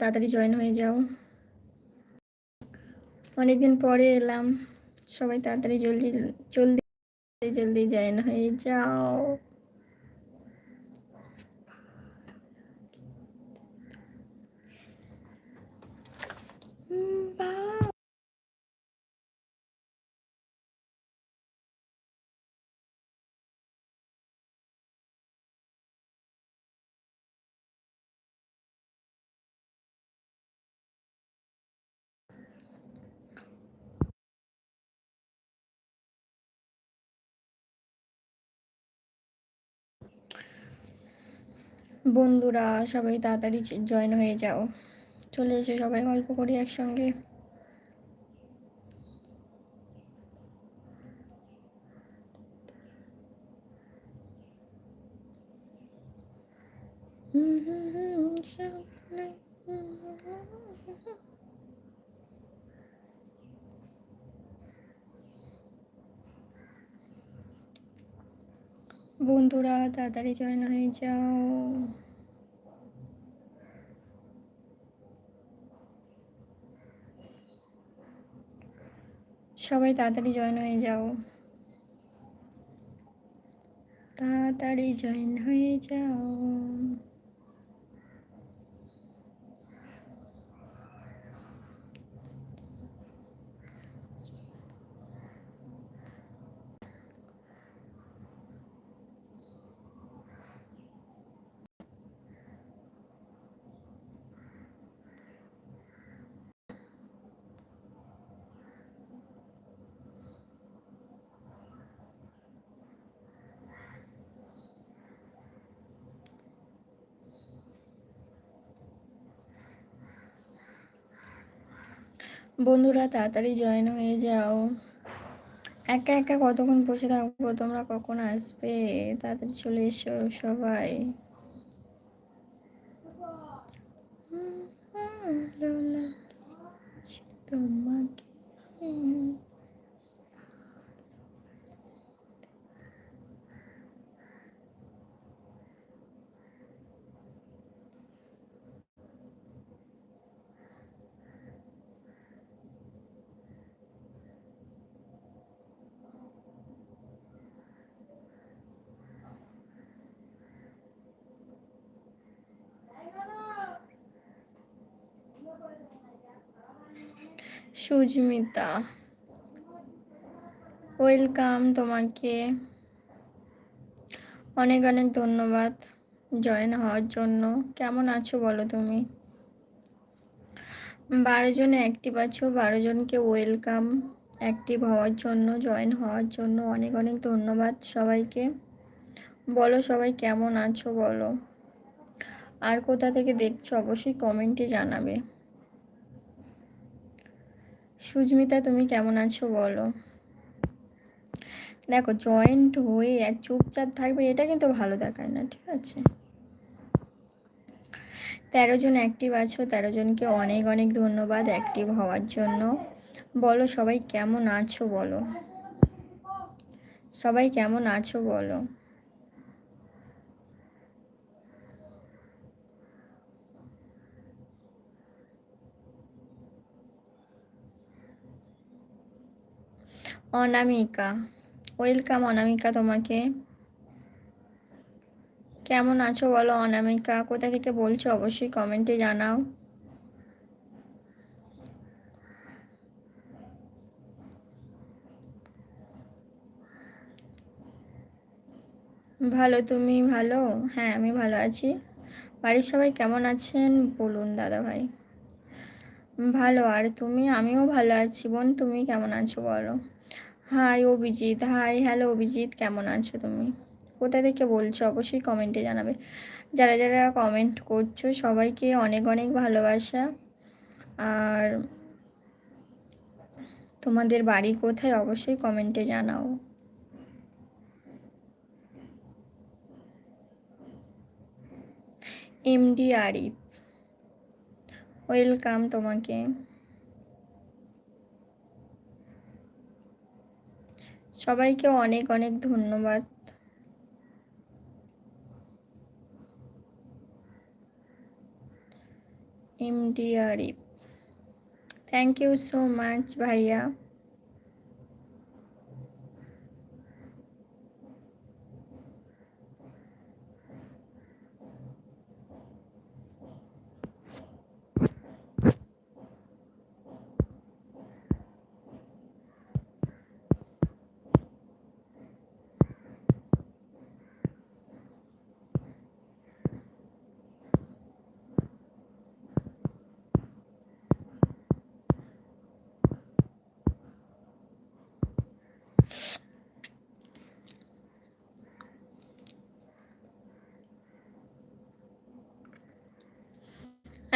তাড়াতাড়ি জয়েন হয়ে যাও। অনেকদিন পরে এলাম। সবাই তাড়াতাড়ি জলদি জলদি জলদি জয়েন হয়ে যাও। বন্ধুরা, সবাই তাড়াতাড়ি জয়েন হয়ে যাও। চলে এসে সবাই গল্প করি একসঙ্গে। বন্ধুরা, তাড়াতাড়ি জয়েন হয়ে যাও। সবাই তাড়াতাড়ি জয়েন হয়ে যাও। তাড়াতাড়ি জয়েন হয়ে যাও। বন্ধুরা, তাড়াতাড়ি জয়েন হয়ে যাও। একা একা কতক্ষণ বসে থাকব? তোমরা কখন আসবে? তাড়াতাড়ি চলে এসো সবাই তোমাকে সুজমিতা ওয়েলকাম তোমাকে। অনেক অনেক ধন্যবাদ জয়েন হওয়ার জন্য। কেমন আছো বলো তুমি? বারো জন অ্যাক্টিভ আছো, বারো জনকে ওয়েলকাম অ্যাক্টিভ হওয়ার জন্য, জয়েন হওয়ার জন্য অনেক অনেক ধন্যবাদ সবাইকে। বলো সবাই কেমন আছো বলো। আর কোথা থেকে দেখছ অবশ্যই কমেন্টে জানাবে। সুস্মিতা, তুমি কেমন আছো বলো? দেখো জয়েন্ট হয়ে এক চুপচাপ থাকবে, এটা কিন্তু ভালো দেখায় না, ঠিক আছে? তেরো জন অ্যাক্টিভ আছো, তেরো জনকে অনেক অনেক ধন্যবাদ অ্যাক্টিভ হওয়ার জন্য। বলো, সবাই কেমন আছো বলো? সবাই কেমন আছো বলো? অনামিকা, ওয়েলকাম অনামিকা তোমাকে। কেমন আছো বলো অনামিকা? কোথা থেকে বলছো? অবশ্যই কমেন্টে জানাও। ভালো, তুমি ভালো? হ্যাঁ আমি ভালো আছি। বাড়ির সবাই কেমন আছেন? বলুন দাদা ভাই ভালো, আর তুমি? আমিও ভালো আছি। বোন, তুমি কেমন আছো বলো? Hi Abhijit hi hello Abhijit কেমন আছো তুমি? কোথা থেকে বলছো? অবশ্যই কমেন্টে জানাবে। যারা যারা কমেন্ট করছ, সবাইকে অনেক অনেক ভালোবাসা। আর তোমাদের বাড়ি কোথায়? অবশ্যই কমেন্টে জানাও। এমডি আরিফ ওয়েলকাম তোমাকে। সবাইকে অনেক অনেক ধন্যবাদ। MD Arif thank you so much ভাইয়া।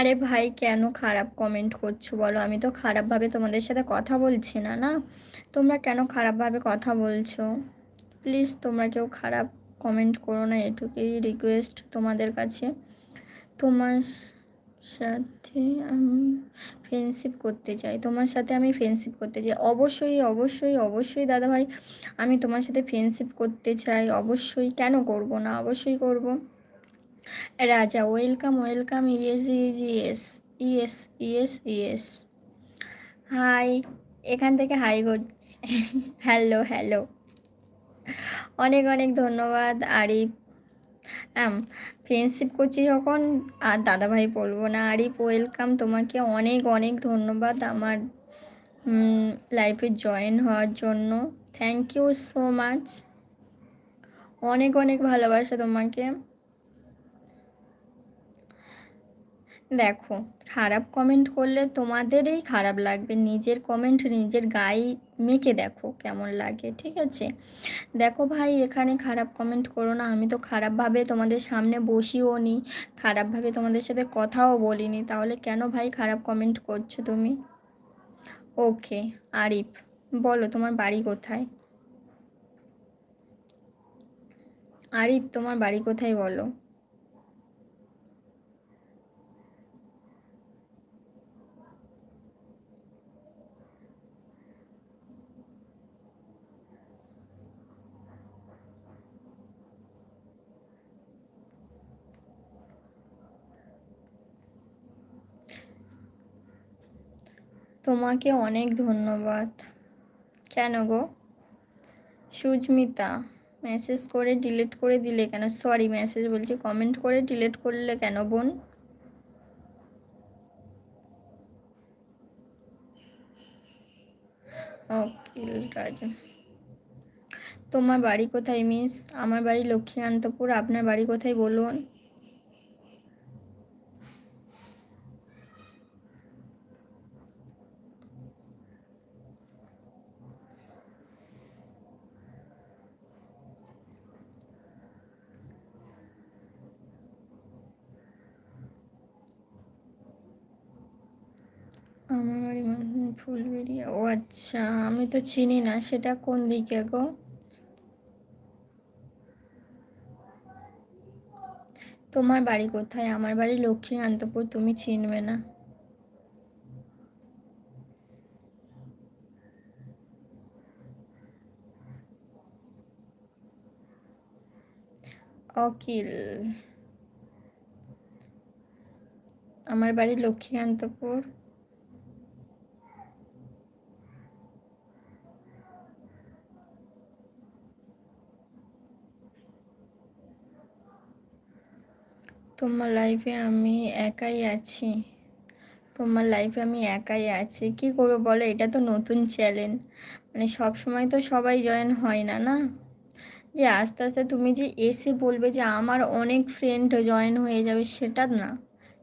আরে ভাই, কেন খারাপ কমেন্ট করছ বলো? আমি তো খারাপভাবে তোমাদের সাথে কথা বলছি না না? তোমরা কেন খারাপভাবে কথা বলছো? প্লিজ তোমরা কেউ খারাপ কমেন্ট করো না, এটুকুই রিকোয়েস্ট তোমাদের কাছে। তোমার সাথে আমি ফ্রেন্ডশিপ করতে চাই, তোমার সাথে আমি ফ্রেন্ডশিপ করতে চাই। অবশ্যই অবশ্যই অবশ্যই দাদা ভাই, আমি তোমার সাথে ফ্রেন্ডশিপ করতে চাই, অবশ্যই। কেন করব না? অবশ্যই করব। Raja welcome welcome yes yes yes yes yes yes hi এখান থেকে হাই করছি। হ্যালো হ্যালো অনেক অনেক ধন্যবাদ, আরিফ। হ্যাঁ ফ্রেন্ডশিপ করছি যখন, আর দাদাভাই বলব না, আরিফ ওয়েলকাম তোমাকে অনেক অনেক ধন্যবাদ আমার লাইফে জয়েন হওয়ার জন্য। থ্যাংক ইউ সো মাচ অনেক অনেক ভালোবাসা তোমাকে। দেখো, খারাপ কমেন্ট করলে তোমাদেরই খারাপ লাগবে। নিজের কমেন্ট নিজের গায়ে মেখে দেখো কেমন লাগে, ঠিক আছে? দেখো ভাই, এখানে খারাপ কমেন্ট করো না। আমি তো খারাপভাবে তোমাদের সামনে বসিও নি, খারাপভাবে তোমাদের সাথে কথাও বলিনি। তাহলে কেন ভাই খারাপ কমেন্ট করছ তুমি? ওকে আরিফ, বলো তোমার বাড়ি কোথায়? আরিফ, তোমার বাড়ি কোথায় বলো? তোমাকে অনেক ধন্যবাদ। কেন গো? সুজমিতা মেসেজ করে ডিলিট করে দিলে কেন? সরি মেসেজ বলছি কমেন্ট করে ডিলিট করলে কেন বোন? রাজা। তোমার বাড়ি কোথায় মিস আমার বাড়ি লক্ষ্মীকান্তপুর, আপনার বাড়ি কোথায় বলুন আমার বাড়ি ফুলবেরিয়া ও আচ্ছা আমি তো চিনি না, সেটা কোন দিকে গো? তোমার বাড়ি কোথায়? আমার বাড়ি লক্ষ্মীকান্তপুর, তুমি চিনবে না। অকিল, আমার বাড়ি লক্ষ্মীকান্তপুর। তোমার লাইফে আমি একাই আছি? তোমার লাইফে আমি একাই আছি। কি করব বলো? এটা তো নতুন চ্যালেঞ্জ মানে সব সময় তো সবাই জয়েন হয় না না? যে আস্তে আস্তে তুমি যে এসে বলবে যে আমার অনেক ফ্রেন্ড জয়েন হয়ে যাবে, সেটা না।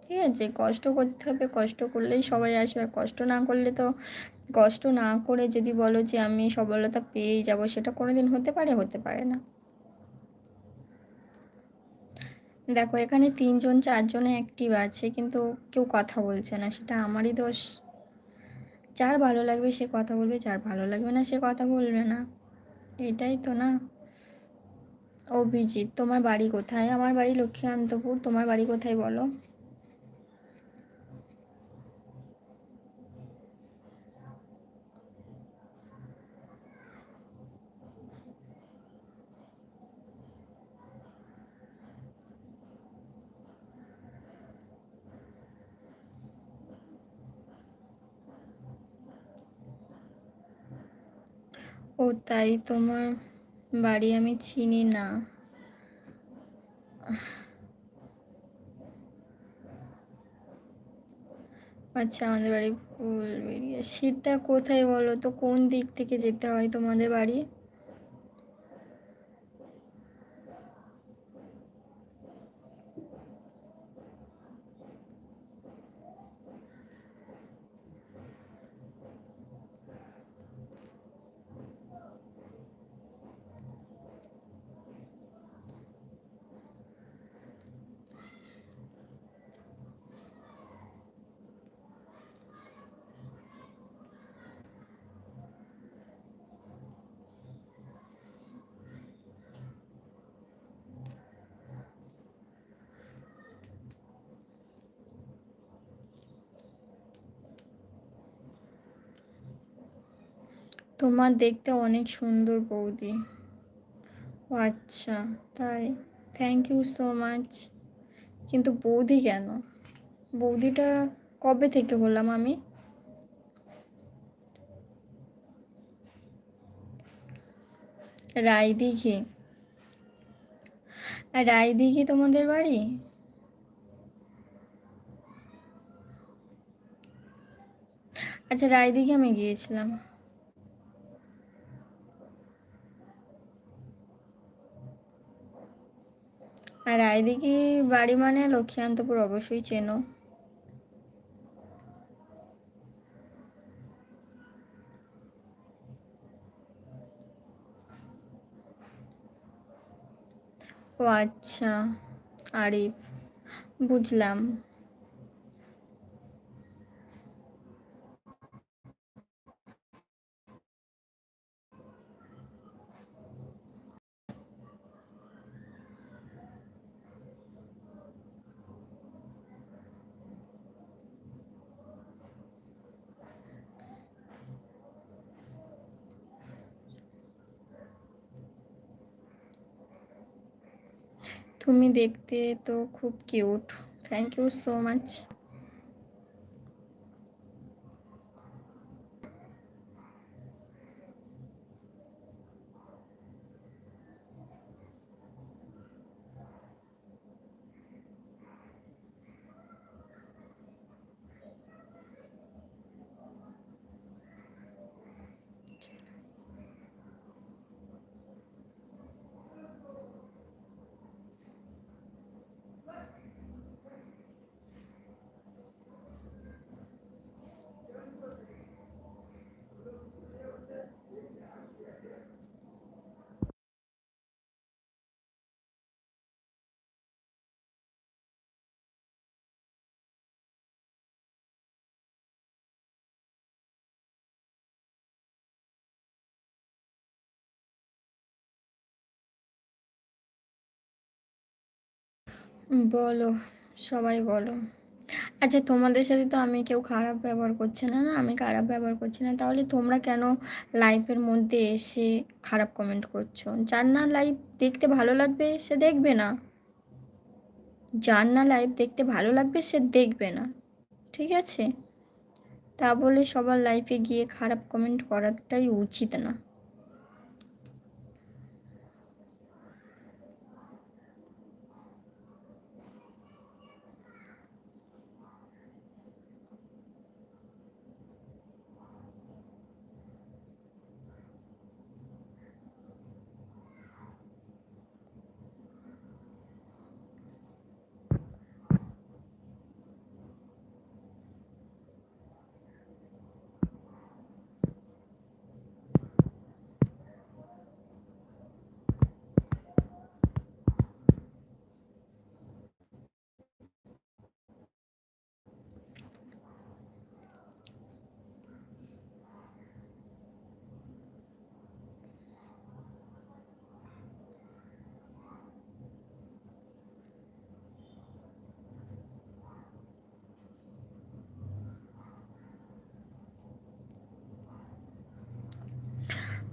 ঠিক আছে? কষ্ট করতে হবে, কষ্ট করলেই সবাই আসবে। আর কষ্ট না করলে তো, কষ্ট না করে যদি বলো যে আমি সফলতা পেয়েই যাব, সেটা কোনো দিন হতে পারে? হতে পারে না। দেখো, এখানে তিনজন, চারজনে অ্যাক্টিভ আছে, কিন্তু কেউ কথা বলছে না, সেটা আমারই দোষ। যার ভালো লাগবে সে কথা বলবে, যার ভালো লাগবে না সে কথা বলবে না। এটাই তো না? অভিজিৎ, তোমার বাড়ি কোথায়? আমার বাড়ি লক্ষ্মীকান্তপুর, তোমার বাড়ি কোথায় বলো? ও, তাই তোমার বাড়ি আমি চিনি না। আচ্ছা আমাদের বাড়ি ফুলবেড়িয়া। সেটা কোথায় বলো তো? কোন দিক থেকে যেতে হয় তোমাদের বাড়ি? তোমার দেখতে অনেক সুন্দর বৌদি। ও আচ্ছা তাই। থ্যাংক ইউ সো মাচ কিন্তু বৌদি কেন? বৌদিটা কবে থেকে বললাম আমি? রায়দিঘি। রায়দিঘি তোমাদের বাড়ি? আচ্ছা রায়দিঘি আমি গিয়েছিলাম। আর আইদিকে বাড়ি মানে লক্ষ্মীকান্তপুর অবশ্যই চেনো। ও আচ্ছা আরিফ বুঝলাম। তুমি দেখতে তো খুব cute thank you so much বলো, সবাই বলো। আচ্ছা তোমাদের সাথে তো আমি কেউ খারাপ ব্যবহার করছে না না? আমি খারাপ ব্যবহার করছি না। তাহলে তোমরা কেন লাইভের মধ্যে এসে খারাপ কমেন্ট করছ? যার না লাইভ দেখতে ভালো লাগবে সে দেখবে না। যার না লাইভ দেখতে ভালো লাগবে সে দেখবে না। ঠিক আছে? তা বলে সবার লাইফে গিয়ে খারাপ কমেন্ট করাটাই উচিত না।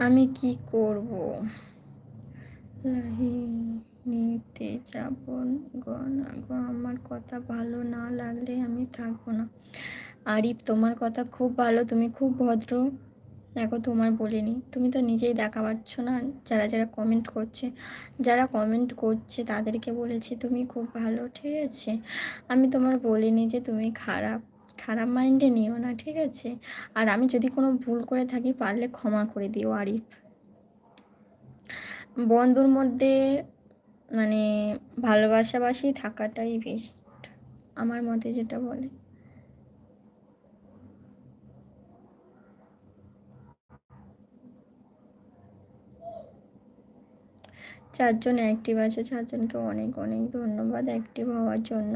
আমি কি করব? নিতে যাব আমার কথা ভালো না লাগলে আমি থাকব না। আরিফ, তোমার কথা খুব ভালো, তুমি খুব ভদ্র। দেখো, তোমার বলিনি। তুমি তো নিজেই দেখা পাচ্ছ না, যারা যারা কমেন্ট করছে। যারা কমেন্ট করছে, তাদেরকে বলেছি তুমি খুব ভালো, ঠিক আছে? আমি তোমার বলিনি যে তুমি খারাপ। খারাপ মাইন্ডে নিও না, ঠিক আছে? আর আমি যদি কোনো ভুল করে থাকি, পারলে ক্ষমা করে দিও, আরিফ। বন্ধুর মধ্যে মানে ভালোবাসাবাসি থাকাটাই বেস্ট আমার মতে যেটা বলে। চারজন অ্যাক্টিভ আছে, চারজনকে অনেক অনেক ধন্যবাদ অ্যাক্টিভ হওয়ার জন্য।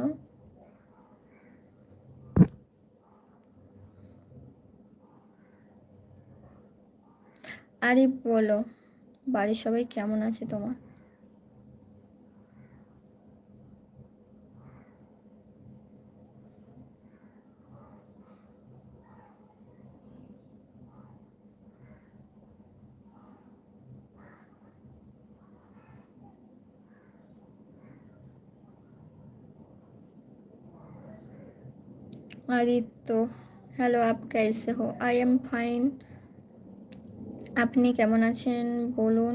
আরিফ বলো বাড়ির সবাই কেমন আছে তোমার আদিত্য হ্যালো আপ कैसे हो आई एम फाइन আপনি কেমন আছেন? বলুন।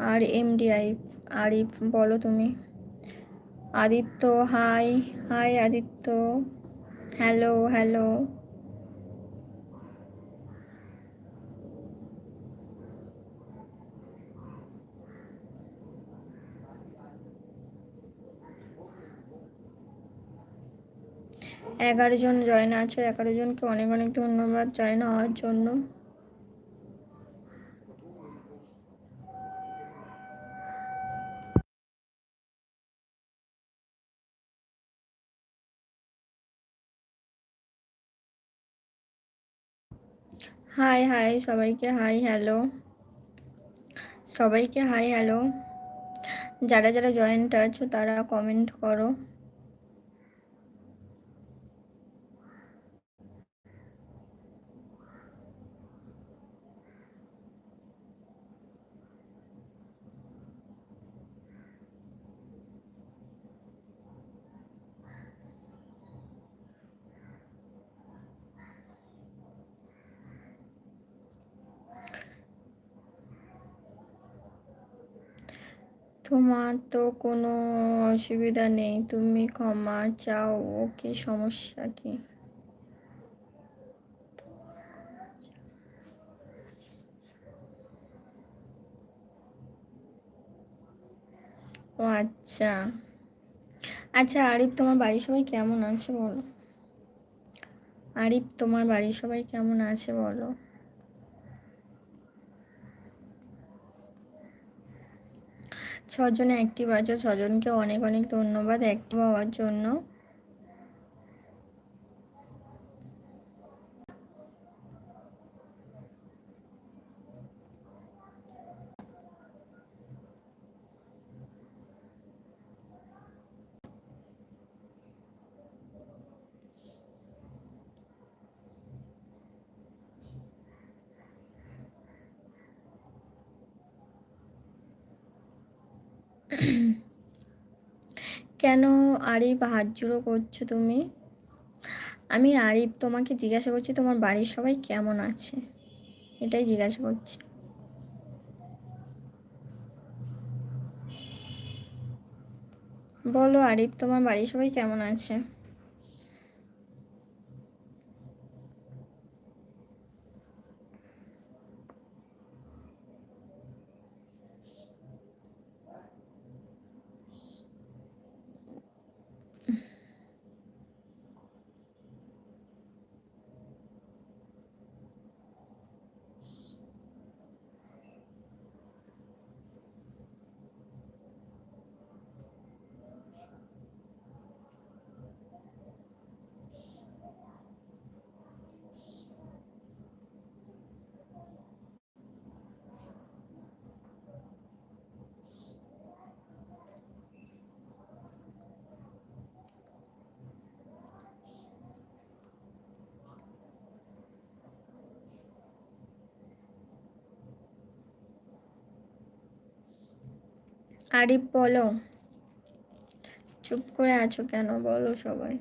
আর এমডি আরিফ আরিফ বলো তুমি। Aditya, hi hi Aditya. Hello hello. এগারো জন জয়েন আছো, এগারো জনকে অনেক অনেক ধন্যবাদ জয়েন হওয়ার জন্য। হাই হাই সবাইকে হাই হ্যালো সবাইকে হাই হ্যালো যারা যারা জয়েন্ট আছো তারা কমেন্ট করো। তোমার তো কোনো অসুবিধা নেই, তুমি ক্ষমা চাও, ওকে সমস্যা কি? ও আচ্ছা। আচ্ছা আরিফ তোমার বাড়ির সবাই কেমন আছে বলো? আরিফ তোমার বাড়ির সবাই কেমন আছে বলো? ছজনে অ্যাক্টিভ আছে ছজনকে অনেক অনেক ধন্যবাদ অ্যাক্টিভ হওয়ার জন্য কেন আরিফ হাত জুড়ো করছ তুমি? আমি আরিফ তোমাকে জিজ্ঞাসা করছি তোমার বাড়ির সবাই কেমন আছে? এটাই জিজ্ঞাসা করছি। বলো আরিফ, তোমার বাড়ির সবাই কেমন আছে? আরিফ বলো। চুপ করে আছো কেন? বলো সবাই।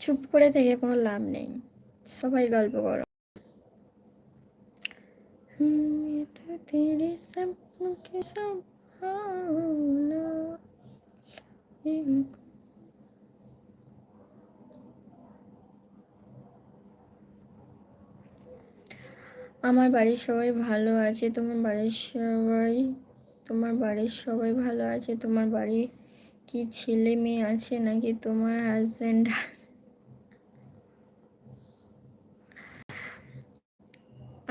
চুপ করে থেকে কোনো লাভ নেই। সবাই গল্প করো। হুম, আমার বাড়ির সবাই ভালো আছে, তোমার বাড়ির সবাই, তোমার বাড়ির সবাই ভালো আছে, তোমার বাড়ি কি ছেলে মেয়ে আছে নাকি তোমার হাজব্যান্ড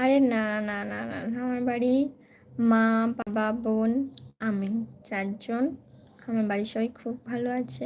আরে না না না না, আমার বাড়ি মা, বাবা, বোন, আমি চারজন, আমার বাড়ির সবাই খুব ভালো আছে।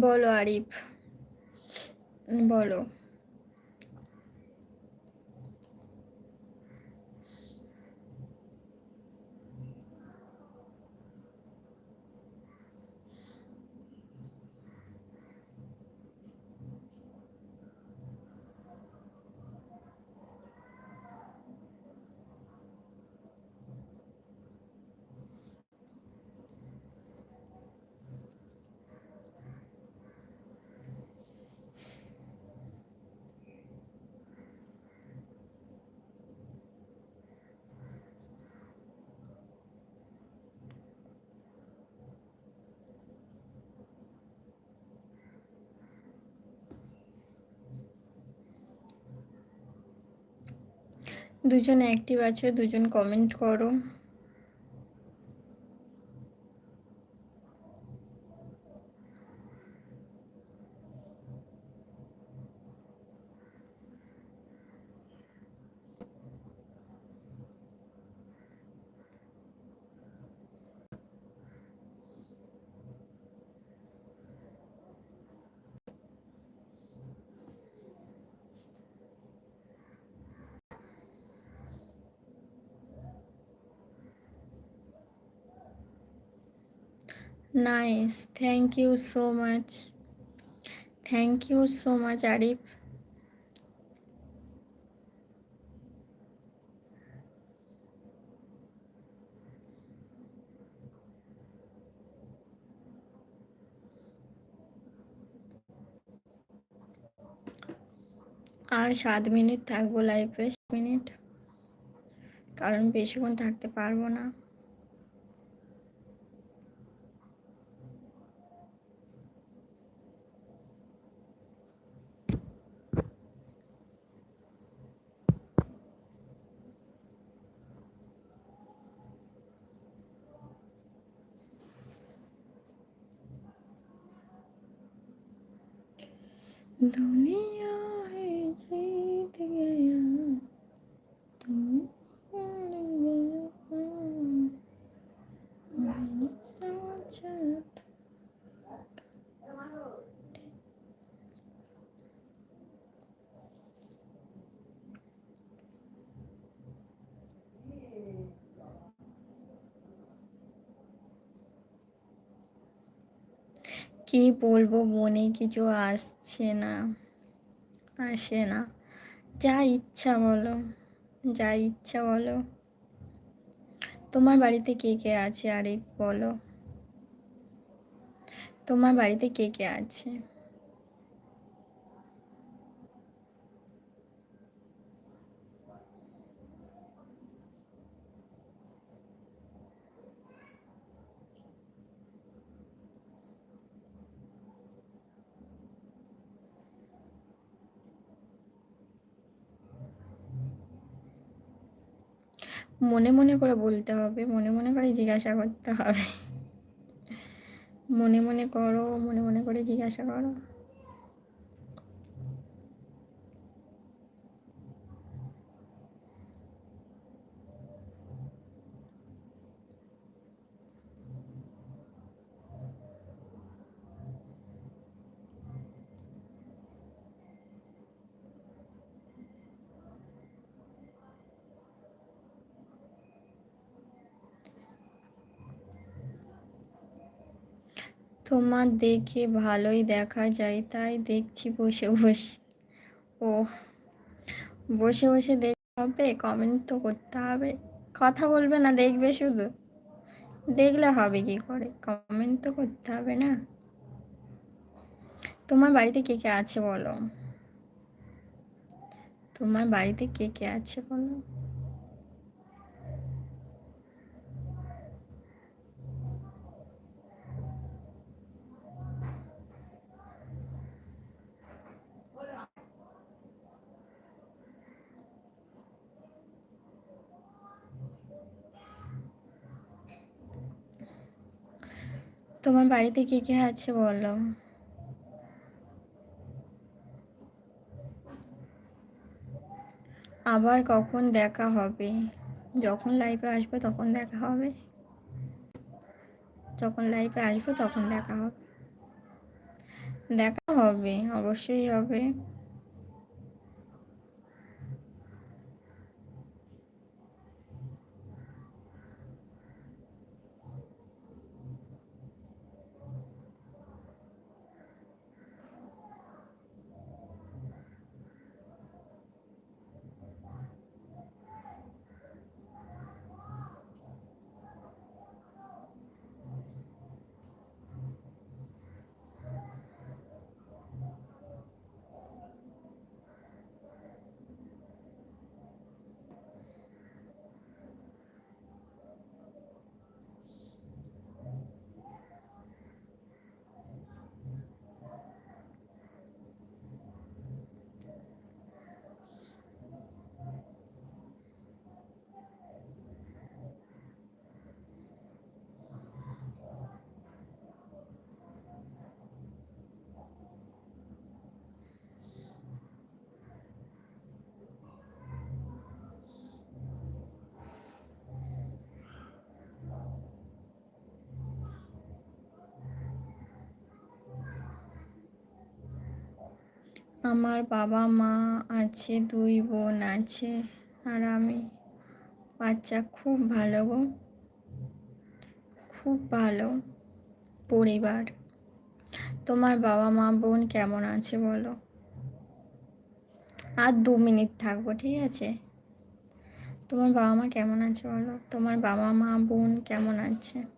বলো আরিফ বলো দুজন অ্যাক্টিভ আছে দুজন কমেন্ট করো। Nice thank you so much thank you so much Arif আর সাত মিনিট থাকব লাইফে মিনিট। কারণ বেশিক্ষণ থাকতে পারব না। दुनिया है जीत गया কি বলব মনে কিছু আসছে না, আসে না। যা ইচ্ছা বলো, যা ইচ্ছা বলো। তোমার বাড়িতে কে কে আছে আরে বলো। তোমার বাড়িতে কে কে আছে? মনে মনে করে বলতে হবে, মনে মনে করে জিজ্ঞাসা করতে হবে। মনে মনে করো, মনে মনে করে জিজ্ঞাসা করো। তোমার দেখে ভালোই দেখা যায়, তাই দেখছি বসে বসে। ও বসে বসে দেখতে হবে কমেন্ট তো করতে হবে। কথা বলবে না, দেখবে শুধু। দেখলে হবে কি করে? কমেন্ট তো করতে হবে না। তোমার বাড়িতে কে কে আছে বলো? তোমার বাড়িতে কে কে আছে বলো? তোমার বাড়িতে কি কি আছে বলো? আবার কখন দেখা হবে? যখন লাইফে আসবে তখন দেখা হবে? যখন লাইফে আসবে তখন দেখা হবে। দেখা হবে, অবশ্যই হবে। আমার বাবা মা আছে, দুই বোন আছে আর আমি। বাচ্চা খুব ভালো গো। খুব ভালো পরিবার। তোমার বাবা মা, বোন কেমন আছে বলো? আর দু মিনিট থাকব, ঠিক আছে? তোমার বাবা মা কেমন আছে বলো? তোমার বাবা মা, বোন কেমন আছে?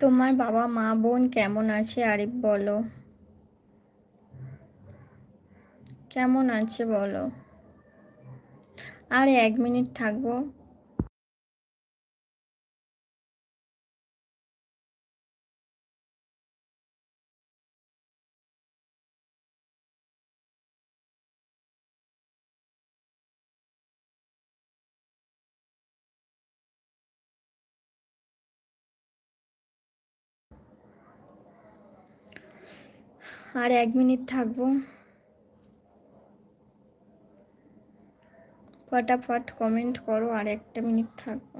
তোমার বাবা, মা, বোন কেমন আছে আরিফ বলো। কেমন আছে বলো। আর এক মিনিট থাকব। আর এক মিনিট থাকব। ফটাফট কমেন্ট করো আর একটা মিনিট থাকব।